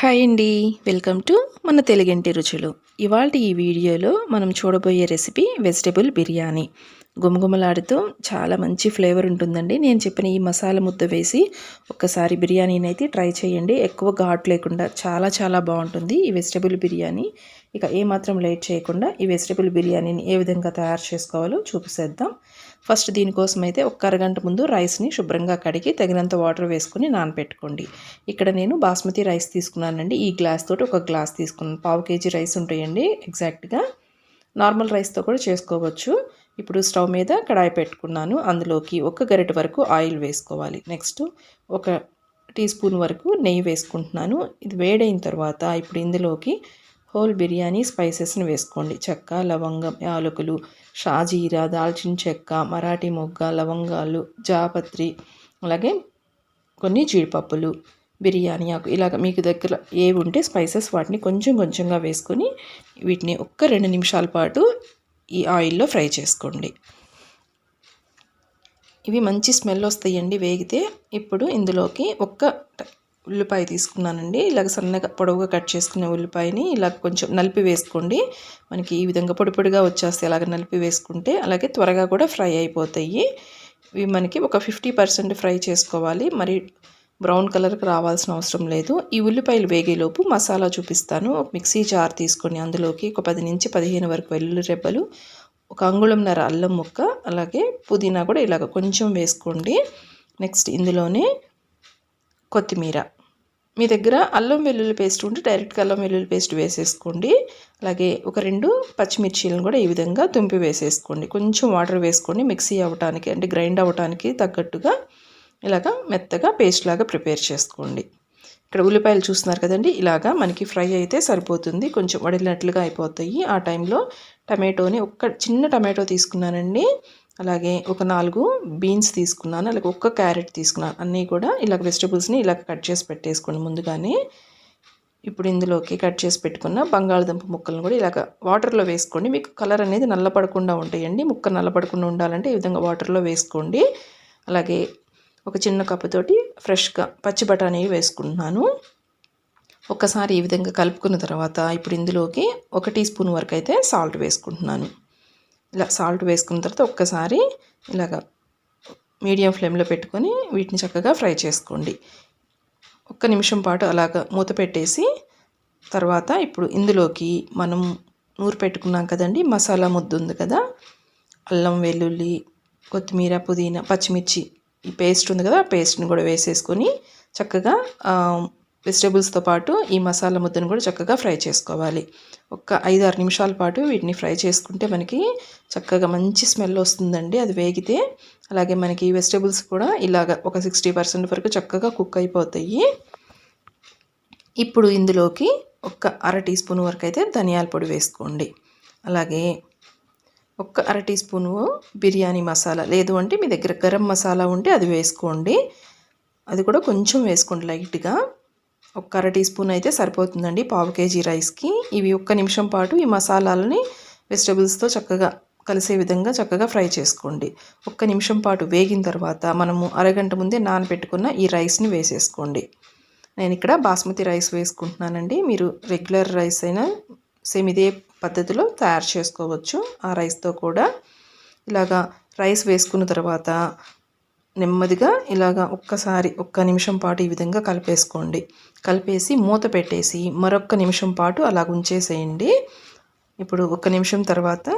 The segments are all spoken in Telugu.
హాయ్ అండి. వెల్కమ్ టు మన తెలుగింటి రుచులు. ఇవాళ ఈ వీడియోలో మనం చూడబోయే రెసిపీ వెజిటేబుల్ బిర్యానీ. గుమగుమలాడుతూ చాలా మంచి ఫ్లేవర్ ఉంటుందండి. నేను చెప్పిన ఈ మసాలా ముద్ద వేసి ఒక్కసారి బిర్యానీని అయితే ట్రై చేయండి. ఎక్కువ ఘాట్ లేకుండా చాలా చాలా బాగుంటుంది ఈ వెజిటేబుల్ బిర్యానీ. ఇక ఏమాత్రం లేట్ చేయకుండా ఈ వెజిటేబుల్ బిర్యానీని ఏ విధంగా తయారు చేసుకోవాలో చూపిసేద్దాం. ఫస్ట్ దీనికోసం అయితే ఒక అరగంట ముందు రైస్ని శుభ్రంగా కడిగి తగినంత వాటర్ వేసుకుని నానపెట్టుకోండి. ఇక్కడ నేను బాస్మతి రైస్ తీసుకున్నానండి. ఈ గ్లాస్ తోటి ఒక గ్లాస్ తీసుకున్నాను. పావు కేజీ రైస్ ఉంటాయండి ఎగ్జాక్ట్గా. నార్మల్ రైస్తో కూడా చేసుకోవచ్చు. ఇప్పుడు స్టవ్ మీద కడాయి పెట్టుకున్నాను. అందులోకి ఒక గరిట వరకు ఆయిల్ వేసుకోవాలి. నెక్స్ట్ ఒక టీ స్పూన్ వరకు నెయ్యి వేసుకుంటున్నాను. ఇది వేడైన తర్వాత ఇప్పుడు ఇందులోకి హోల్ బిర్యానీ స్పైసెస్ని వేసుకోండి. చెక్క లవంగం యాలకులు షాజీరా దాల్చిన చెక్క మరాఠీ మొగ్గ లవంగాలు జాపత్రి అలాగే కొన్ని జీడిపప్పులు బిర్యానీ ఆకు ఇలాగ మీకు దగ్గర ఏవి ఉంటే స్పైసెస్ వాటిని కొంచెం కొంచెంగా వేసుకొని వీటిని ఒక్క రెండు నిమిషాల పాటు ఈ ఆయిల్లో ఫ్రై చేసుకోండి. ఇవి మంచి స్మెల్ వస్తాయండి వేగితే. ఇప్పుడు ఇందులోకి ఒక్క ఉల్లిపాయ తీసుకున్నానండి. ఇలాగ సన్నగా పొడవుగా కట్ చేసుకునే ఉల్లిపాయని ఇలా కొంచెం నలిపి వేసుకోండి. మనకి ఈ విధంగా పొడి పొడిగా వచ్చేస్తాయి. అలాగ నలిపి వేసుకుంటే అలాగే త్వరగా కూడా ఫ్రై అయిపోతాయి. ఇవి మనకి ఒక ఫిఫ్టీ పర్సెంట్ ఫ్రై చేసుకోవాలి. మరి బ్రౌన్ కలర్కి రావాల్సిన అవసరం లేదు. ఈ ఉల్లిపాయలు వేగేలోపు మసాలా చూపిస్తాను. ఒక మిక్సీ జార్ తీసుకొని అందులోకి ఒక పది నుంచి పదిహేను వరకు వెల్లుల్లి రెబ్బలు ఒక అంగుళంన్నర అల్లం ముక్క అలాగే పుదీనా కూడా ఇలాగ కొంచెం వేసుకోండి. నెక్స్ట్ ఇందులోనే కొత్తిమీర. మీ దగ్గర అల్లం వెల్లుల్లి పేస్ట్ ఉంటే డైరెక్ట్గా అల్లం వెల్లుల్లి పేస్ట్ వేసేసుకోండి. అలాగే ఒక రెండు పచ్చిమిర్చీలను కూడా ఈ విధంగా తుంపి వేసేసుకోండి. కొంచెం వాటర్ వేసుకోండి. మిక్సీ అవ్వటానికి అంటే గ్రైండ్ అవ్వటానికి తగ్గట్టుగా ఇలాగా మెత్తగా పేస్ట్ లాగా ప్రిపేర్ చేసుకోండి. ఇక్కడ ఉల్లిపాయలు చూస్తున్నారు కదండి. ఇలాగా మనకి ఫ్రై అయితే సరిపోతుంది. కొంచెం వడిలినట్లుగా అయిపోతాయి. ఆ టైంలో టమాటోని ఒక్క చిన్న టమాటో తీసుకున్నానండి. అలాగే ఒక నాలుగు బీన్స్ తీసుకున్నాను అలాగే ఒక్క క్యారెట్ తీసుకున్నాను. అన్నీ కూడా ఇలాగ వెజిటబుల్స్ని ఇలా కట్ చేసి పెట్టేసుకోండి ముందుగానే. ఇప్పుడు ఇందులోకి కట్ చేసి పెట్టుకున్న బంగాళదుంప ముక్కలను కూడా ఇలాగ వాటర్లో వేసుకోండి. మీకు కలర్ అనేది నల్లపడకుండా ఉంటాయండి. ముక్క నల్లపడకుండా ఉండాలంటే ఈ విధంగా వాటర్లో వేసుకోండి. అలాగే ఒక చిన్న కప్పుతోటి ఫ్రెష్గా పచ్చి బఠానీ వేసుకుంటున్నాను. ఒకసారి ఈ విధంగా కలుపుకున్న తర్వాత ఇప్పుడు ఇందులోకి ఒక టీ స్పూన్ వరకు అయితే సాల్ట్ వేసుకుంటున్నాను. ఇలా సాల్ట్ వేసుకున్న తర్వాత ఒక్కసారి ఇలాగ మీడియం ఫ్లేమ్లో పెట్టుకొని వీటిని చక్కగా ఫ్రై చేసుకోండి. ఒక్క నిమిషం పాటు అలాగ మూత పెట్టేసి తర్వాత ఇప్పుడు ఇందులోకి మనం నూరు పెట్టుకున్నాం కదండి మసాలా ముద్దు ఉంది కదా అల్లం వెల్లుల్లి కొత్తిమీర పుదీనా పచ్చిమిర్చి ఈ పేస్ట్ ఉంది కదా ఆ పేస్ట్ని కూడా వేసేసుకొని చక్కగా వెజిటేబుల్స్తో పాటు ఈ మసాలా ముద్దను కూడా చక్కగా ఫ్రై చేసుకోవాలి. ఒక ఐదు ఆరు నిమిషాల పాటు వీటిని ఫ్రై చేసుకుంటే మనకి చక్కగా మంచి స్మెల్ వస్తుందండి. అది వేగితే అలాగే మనకి వెజిటేబుల్స్ కూడా ఇలాగ ఒక సిక్స్టీ పర్సెంట్ వరకు చక్కగా కుక్ అయిపోతాయి. ఇప్పుడు ఇందులోకి ఒక అర టీ స్పూన్ వరకు అయితే ధనియాల పొడి వేసుకోండి. అలాగే ఒక్క అర టీ స్పూను బిర్యానీ మసాలా లేదు అంటే మీ దగ్గర గరం మసాలా ఉంటే అది వేసుకోండి. అది కూడా కొంచెం వేసుకోండి లైట్గా. ఒక అర టీ స్పూన్ అయితే సరిపోతుందండి పావు కేజీ రైస్కి. ఇవి ఒక్క నిమిషం పాటు ఈ మసాలాలని వెజిటబుల్స్తో చక్కగా కలిసే విధంగా చక్కగా ఫ్రై చేసుకోండి. ఒక్క నిమిషం పాటు వేగిన తర్వాత మనము అరగంట ముందే నానబెట్టుకున్న ఈ రైస్ని వేసేసుకోండి. నేను ఇక్కడ బాస్మతి రైస్ వేసుకుంటున్నానండి. మీరు రెగ్యులర్ రైస్ అయినా సేమ్ ఇదే పద్ధతిలో తయారు చేసుకోవచ్చు. ఆ రైస్తో కూడా ఇలాగా రైస్ వేసుకున్న తర్వాత నెమ్మదిగా ఇలాగా ఒక్కసారి ఒక్క నిమిషం పాటు ఈ విధంగా కలిపేసుకోండి. కలిపేసి మూత పెట్టేసి మరొక్క నిమిషం పాటు అలా ఉంచేసేయండి. ఇప్పుడు ఒక్క నిమిషం తర్వాత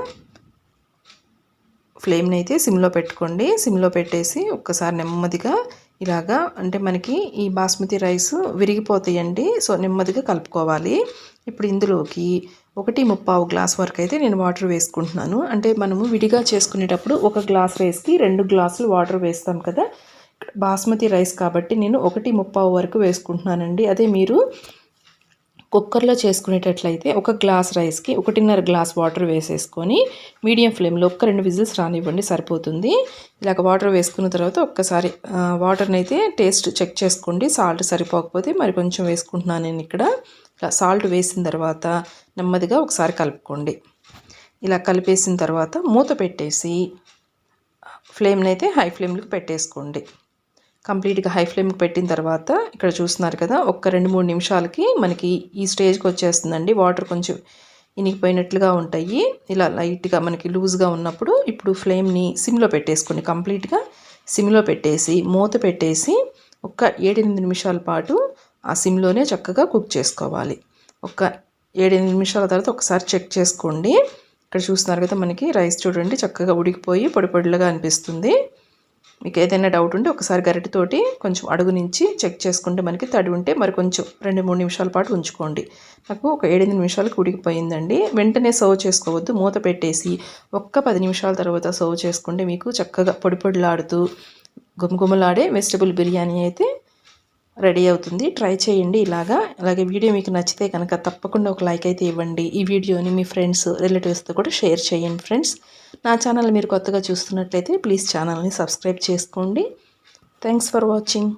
ఫ్లేమ్ని అయితే సిమ్లో పెట్టుకోండి. సిమ్లో పెట్టేసి ఒక్కసారి నెమ్మదిగా ఇలాగా అంటే మనకి ఈ బాస్మతి రైస్ విరిగిపోతాయండి. సో నెమ్మదిగా కలుపుకోవాలి. ఇప్పుడు ఇందులోకి ఒకటి ముప్పావు గ్లాస్ వరకు అయితే నేను వాటర్ వేసుకుంటున్నాను. అంటే మనము విడిగా చేసుకునేటప్పుడు ఒక గ్లాస్ రైస్కి రెండు గ్లాసులు వాటర్ వేస్తాం కదా. బాస్మతి రైస్ కాబట్టి నేను ఒకటి ముప్పావు వరకు వేసుకుంటున్నానండి. అదే మీరు కుక్కర్లో చేసుకునేటట్లయితే ఒక గ్లాస్ రైస్కి ఒకటిన్నర గ్లాస్ వాటర్ వేసేసుకొని మీడియం ఫ్లేమ్లో ఒక్క రెండు విజిల్స్ రానివ్వండి సరిపోతుంది. ఇలాగ వాటర్ వేసుకున్న తర్వాత ఒక్కసారి వాటర్ని అయితే టేస్ట్ చెక్ చేసుకోండి. సాల్ట్ సరిపోకపోతే మరి కొంచెం వేసుకుంటున్నాను నేను ఇక్కడ. ఇలా సాల్ట్ వేసిన తర్వాత నెమ్మదిగా ఒకసారి కలుపుకోండి. ఇలా కలిపేసిన తర్వాత మూత పెట్టేసి ఫ్లేమ్ని అయితే హై ఫ్లేమ్లకు పెట్టేసుకోండి. కంప్లీట్గా హై ఫ్లేమ్కి పెట్టిన తర్వాత ఇక్కడ చూస్తున్నారు కదా ఒక్క రెండు మూడు నిమిషాలకి మనకి ఈ స్టేజ్కి వచ్చేస్తుందండి. వాటర్ కొంచెం ఇనిగిపోయినట్లుగా ఉంటాయి. ఇలా లైట్గా మనకి లూజ్గా ఉన్నప్పుడు ఇప్పుడు ఫ్లేమ్ని సిమ్లో పెట్టేసుకోండి కంప్లీట్గా సిమ్లో పెట్టేసి మూత పెట్టేసి ఒక ఏడెనిమిది నిమిషాల పాటు ఆ సిమ్లోనే చక్కగా కుక్ చేసుకోవాలి. ఒక ఏడెనిమిది నిమిషాల తర్వాత ఒకసారి చెక్ చేసుకోండి. ఇక్కడ చూస్తున్నారు కదా మనకి రైస్ చూడండి చక్కగా ఉడికిపోయి పొడిపొడిలాగా అనిపిస్తుంది. మీకు ఏదైనా డౌట్ ఉంటే ఒకసారి గరిటెతోటి కొంచెం అడుగు నుంచి చెక్ చేసుకుంటే మనకి తడి ఉంటే మరి కొంచెం రెండు మూడు నిమిషాల పాటు ఉంచుకోండి. నాకు ఒక ఏడెనిమిది నిమిషాలకు ఉడికిపోయిందండి. వెంటనే సర్వ్ చేసుకోవద్దు. మూత పెట్టేసి ఒక్క పది నిమిషాల తర్వాత సర్వ్ చేసుకుంటే మీకు చక్కగా పొడి పొడిలాడుతూ గుమగుమలాడే వెజిటబుల్ బిర్యానీ అయితే రెడీ అవుతుంది. ట్రై చేయండి ఇలాగా. అలాగే వీడియో మీకు నచ్చితే కనుక తప్పకుండా ఒక లైక్ అయితే ఇవ్వండి. ఈ వీడియోని మీ ఫ్రెండ్స్ రిలేటివ్స్తో కూడా షేర్ చేయండి ఫ్రెండ్స్ నా ఛానల్ మీరు కొత్తగా చూస్తున్నట్లయితే ప్లీజ్ ఛానల్ని సబ్స్క్రైబ్ చేసుకోండి. Thanks for watching